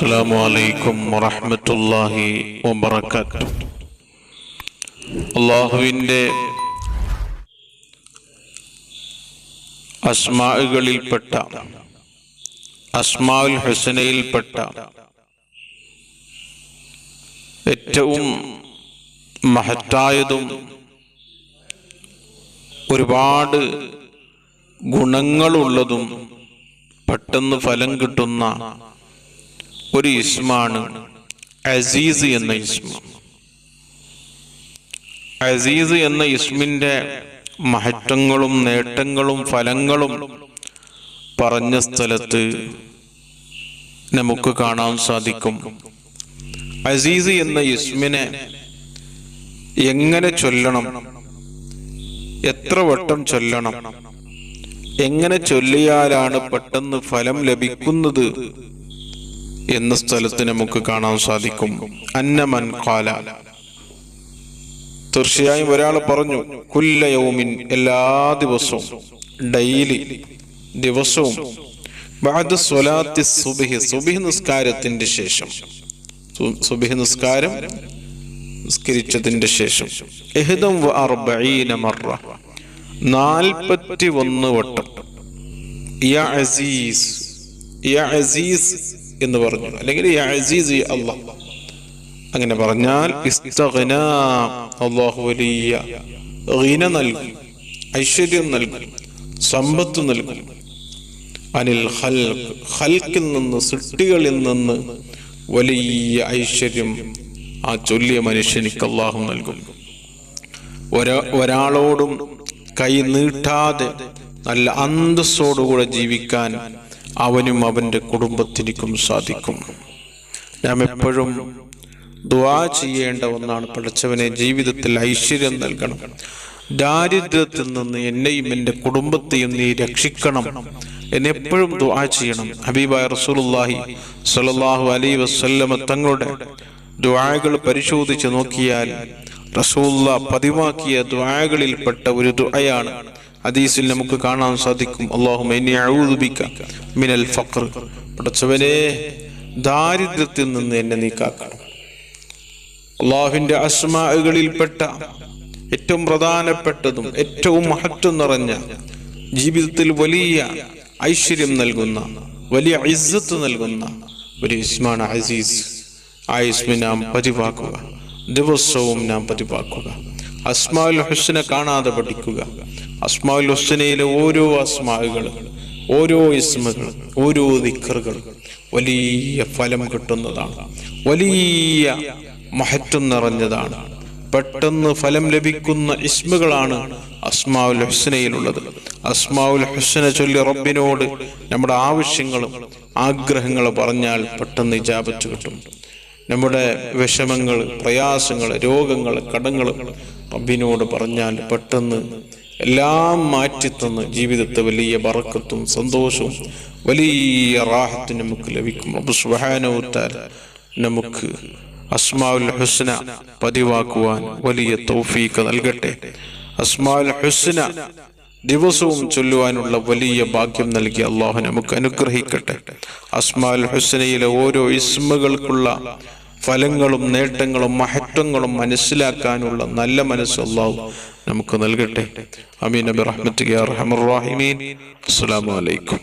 السلام عليكم ورحمة الله وبركاته അള്ളാഹുവിൻ്റെ അസ്മാകളിൽപ്പെട്ട അസ്മാഉൽ ഹുസനയിൽപ്പെട്ട ഏറ്റവും മഹത്തായതും ഒരുപാട് ഗുണങ്ങളുള്ളതും പെട്ടെന്ന് ഫലം കിട്ടുന്ന ഒരു ഇസ്മാണ്. അസീസ് എന്ന ഇസ്മ. അസീസ് എന്ന ഇസ്മിന്റെ മഹത്വങ്ങളും നേട്ടങ്ങളും ഫലങ്ങളും പറഞ്ഞ സ്ഥലത്ത് നമുക്ക് കാണാൻ സാധിക്കും. അസീസ് എന്ന ഇസ്മിനെ എങ്ങനെ ചൊല്ലണം? എത്ര വട്ടം ചൊല്ലണം? എങ്ങനെ ചൊല്ലിയാലാണ് പെട്ടെന്ന് ഫലം ലഭിക്കുന്നത്? എന്ന സ്ഥലത്ത് നമുക്ക് കാണാൻ സാധിക്കും. അന്നമൻ കാല തീർച്ചയായും ഒരാൾ പറഞ്ഞു കുല്ലയോമിൻ എല്ലാ ദിവസവും ഡെയിലി ദിവസവും സ്വലാത്തി നിസ്കാരത്തിന്റെ ശേഷം. സുബിഹി നിസ്കാരം നിസ്കരിച്ചതിന്റെ ശേഷം. മറ. നാൽപ്പത്തി ഒന്ന് വട്ടം അസീസ് അസീസ് എന്ന് പറഞ്ഞു. അല്ലെങ്കിൽ അങ്ങനെ പറഞ്ഞാൽ അള്ളാഹു വലിയ ഗിന നൽകും ഐശ്വര്യം നൽകും സമ്പത്ത് നൽകും. അനിൽ ഹൽക്കിൽ നിന്ന് സൃഷ്ടികളിൽ നിന്ന് വലിയ ഐശ്വര്യം ആ ചൊല്ലിയ മനുഷ്യനിക്ക് അള്ളാഹു നൽകും. ഒരാളോടും കൈ നീട്ടാതെ നല്ല അന്തസ്സോടുകൂടെ ജീവിക്കാൻ അവനും അവന്റെ കുടുംബത്തിനും സാധിക്കും. നാം എപ്പോഴും ദുആ ചെയ്യേണ്ട ഒന്നാണ് പഠിച്ചവനെ ജീവിതത്തിൽ ഐശ്വര്യം നൽകണം. ദാരിദ്ര്യത്തിൽ നിന്ന് എന്നെയും എന്റെ കുടുംബത്തെയും നീ രക്ഷിക്കണം. എന്നെപ്പോഴും ദ്വാ ചെയ്യണം. ഹബീബായ റസൂലുള്ളാഹി സ്വല്ലല്ലാഹു അലൈഹി വസല്ലമ തങ്ങളുടെ ദ്വാകൾ പരിശോധിച്ച് നോക്കിയാൽ റസൂല്ല പതിവാക്കിയ ദുആകളിൽപ്പെട്ട ഒരു ദുആയാണ് ഹദീസിൽ നമുക്ക് കാണാൻ സാധിക്കും. മിനൽ ഫഖർ. പടച്ചവനെ ദാരിദ്ര്യത്തിൽ നിന്ന് എന്നെ നീ കാക്കണം. അള്ളാഹുവിന്റെ അസ്മാകളിൽപ്പെട്ട ഏറ്റവും പ്രധാനപ്പെട്ടതും ഏറ്റവും മഹത്വം നിറഞ്ഞ ജീവിതത്തിൽ വലിയ ഐശ്വര്യം നൽകുന്ന വലിയ ഇസ്സത്ത് നൽകുന്ന ഒരു ഇസ്മാണ് അസീസ്. ആ നാം പതിവാക്കുക. ദിവസവും നാം പതിവാക്കുക. അസ്മാഉൽ ഹുസ്ന കാണാതെ പഠിക്കുക. അസ്മാഉൽ ഹുസ്നയിലെ ഓരോ അസ്മാകൾ ഓരോ ഇസ്മകൾ ഓരോ ദിക്കറുകൾ വലിയ ഫലം കിട്ടുന്നതാണ്. വലിയ മഹത്വം നിറഞ്ഞതാണ്. പെട്ടെന്ന് ഫലം ലഭിക്കുന്ന ഇസ്മുകളാണ് അസ്മാവുൽ ഹുസ്നയിലുള്ളത്. അസ്മാവുൽ ഹുസ്ന ചൊല്ലി റബ്ബിനോട് നമ്മുടെ ആവശ്യങ്ങളും ആഗ്രഹങ്ങളും പറഞ്ഞാൽ പെട്ടെന്ന് ഇജാബത്ത് കിട്ടും. നമ്മുടെ വിഷമങ്ങൾ പ്രയാസങ്ങൾ രോഗങ്ങൾ കടങ്ങൾ റബ്ബിനോട് പറഞ്ഞാൽ പെട്ടെന്ന് എല്ലാം മാറ്റിത്തന്ന് ജീവിതത്തെ വലിയ വറക്കത്തും സന്തോഷവും വലിയ റാഹത്തും നമുക്ക് ലഭിക്കും. അപ്പൊ സുബ്ഹാനഹു വതആല നമുക്ക് അസ്മാഉൽ ഹുസ്ന പതിവാക്കുവാൻ വലിയ തൗഫീഖ് നൽകട്ടെ. അസ്മാഉൽ ഹുസ്ന ദിവസവും ചൊല്ലുവാനുള്ള വലിയ ഭാഗ്യം നൽകി അള്ളാഹു നമുക്ക് അനുഗ്രഹിക്കട്ടെ. അസ്മാഉൽ ഹുസ്നയിലെ ഓരോ ഇസ്മുകൾക്കുള്ള ഫലങ്ങളും നേട്ടങ്ങളും മഹത്വങ്ങളും മനസ്സിലാക്കാനുള്ള നല്ല മനസ്സ് നമുക്ക് നൽകട്ടെ. അമീൻ. അബി റഹ്മത്ത് അസ്സലാമു അലൈക്കും.